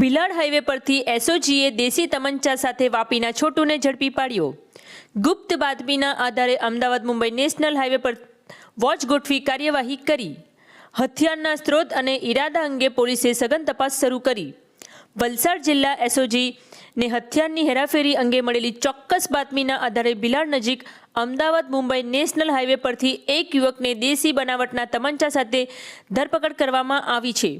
Bhilad highway પરથી એસઓજીએ દેશી તમંચા સાથે વાપીના છોટુને ઝડપી પાડ્યો. ગુપ્ત બાતમીના આધારે અમદાવાદ મુંબઈ નેશનલ હાઈવે પર વોચ ગોઠવી કાર્યવાહી કરી. હથિયારના સ્ત્રોત અને ઈરાદા અંગે પોલીસે સઘન તપાસ શરૂ કરી. વલસાડ જિલ્લા એસઓજી ને હથિયારની હેરાફેરી અંગે મળેલી ચોક્કસ બાતમીના આધારે ભિલાડ નજીક અમદાવાદ મુંબઈ નેશનલ હાઈવે પરથી એક યુવકને દેશી બનાવટના તમંચા સાથે ધરપકડ કરવામાં આવી છે.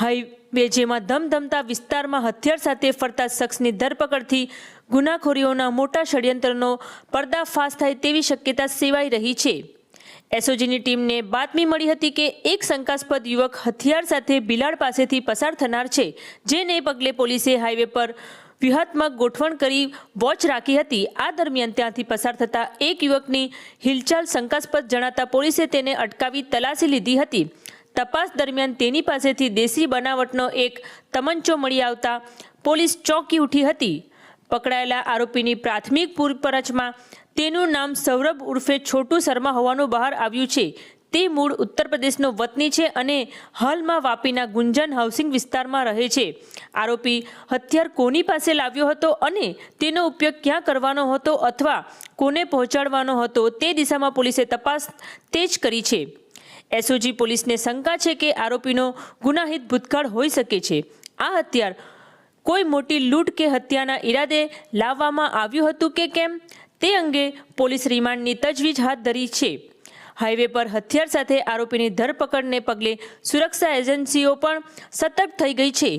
હાઈવે જેમાં ધમધમતા વિસ્તારમાં હથિયાર સાથે ફરતા શખ્સની ધરપકડથી ગુનાખોરીઓના મોટા ષડયંત્રનો પર્દાફાશ થાય તેવી શક્યતા સેવાઈ રહી છે. એસઓજીની ટીમને બાતમી મળી હતી કે એક શંકાસ્પદ યુવક હથિયાર સાથે બિલાડ પાસેથી પસાર થનાર છે, જેને પગલે પોલીસે હાઈવે પર વ્યૂહાત્મક ગોઠવણ કરી વોચ રાખી હતી. આ દરમિયાન ત્યાંથી પસાર થતા એક યુવકની હિલચાલ શંકાસ્પદ જણાતા પોલીસે તેને અટકાવી તલાશી લીધી હતી. તપાસ દરમિયાન તેની પાસેથી દેશી બનાવટનો એક તમંચો મળી આવતા પોલીસ ચોંકી ઉઠી હતી. પકડાયેલા આરોપીની પ્રાથમિક પૂછપરછમાં તેનું નામ સૌરભ ઉર્ફે છોટુ શર્મા હોવાનું બહાર આવ્યું છે. તે મૂળ ઉત્તર પ્રદેશનો વતની છે અને હાલમાં વાપીના ગુંજન હાઉસિંગ વિસ્તારમાં રહે છે. આરોપી હથિયાર કોની પાસે લાવ્યો હતો અને તેનો ઉપયોગ ક્યાં કરવાનો હતો અથવા કોને પહોંચાડવાનો હતો તે દિશામાં પોલીસે તપાસ તેજ કરી છે. એસઓજી પોલીસને શંકા છે કે આરોપીનો ગુનાહિત ભૂતકાળ હોઈ શકે છે. આ હથિયાર કોઈ મોટી લૂંટ કે હત્યાના ઈરાદે લાવવામાં આવ્યું હતું કે કેમ? તે અંગે પોલીસ રિમાન્ડની તજવીજ હાથ ધરી છે. હાઈવે પર હથિયાર સાથે આરોપીની ધરપકડને પગલે સુરક્ષા એજન્સીઓ પણ સતર્ક થઈ ગઈ છે.